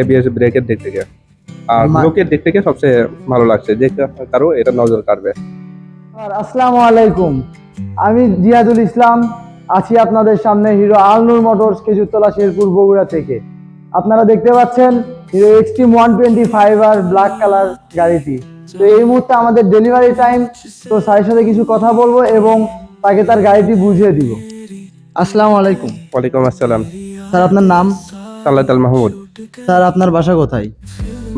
ABS ব্রেকের দিক থেকে। আর লোকের দিক থেকে সবচেয়ে ভালো লাগছে যে কারও এটা নজর কাড়বে। আর আসসালামু আলাইকুম। আমি জিয়াদুল ইসলাম আছি আপনাদের সামনে হিরো আলনুর মোটরস খেজুরতলা শেরপুর বগুড়া থেকে। আপনারা দেখতে পাচ্ছেন Hero Xtreme one twenty five আর ব্ল্যাক কালার গাড়িটি। তো এই মুহূর্তে আমাদের ডেলিভারি টাইম তো স্যারের সাথে কিছু কথা বলব এবং তাকে তার গাড়িটি বুঝিয়ে দিব। আসসালামু আলাইকুম। ওয়ালাইকুম আসসালাম। স্যার আপনার নাম? সাল্লাদ আল মাহমুদ। স্যার আপনার বাসা কোথায়?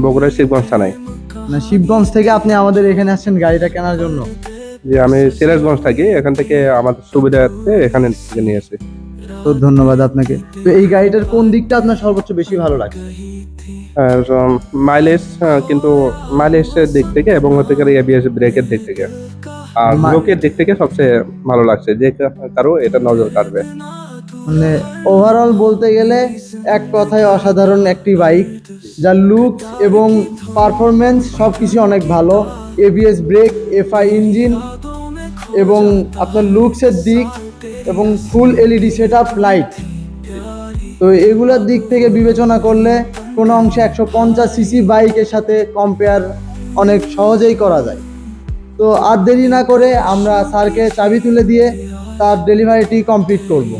বগুড়ার শিবগঞ্জ থানায়। না শিবগঞ্জ থেকে আপনি আমাদের এখানে আসছেন গাড়িটা কেনার জন্য? যে আমি সিরাজগঞ্জ থাকি এখান থেকে আমার সুবিধার্থে এখানে থেকে নিয়ে এসেছি। তো ধন্যবাদ আপনাকে। তো এই গাড়িটার কোন দিকটা আপনার সর্বোচ্চ বেশি ভালো লাগে? আর মাইলেজ কিন্তু মাইলেজের দিক থেকে এবং হতে গেলে এবিএস ব্রেকের দিক থেকে। আর লোকের দিক থেকে সবচেয়ে ভালো লাগছে যে কারও এটা নজর কাড়বে মানে ওভারঅল বলতে গেলে এক কথায় অসাধারণ একটি বাইক যার লুক এবং পারফরমেন্স সব কিছু অনেক ভালো। এবিএস ব্রেক এফআই ইঞ্জিন এবং আপনার লুকসের দিক এবং full LED set up light তো এগুলোর দিক থেকে বিবেচনা করলে কোনো অংশে একশো পঞ্চাশ সিসি বাইকের সাথে কম্পেয়ার অনেক সহজেই করা যায়। তো আর দেরি না করে আমরা স্যারকে চাবি তুলে দিয়ে তার ডেলিভারিটি কমপ্লিট করব।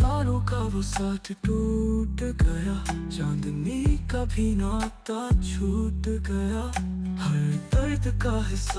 तारों का वो साथ टूट गया चांदनी का भी नाता छूट गया हर दर्द का हिस्सा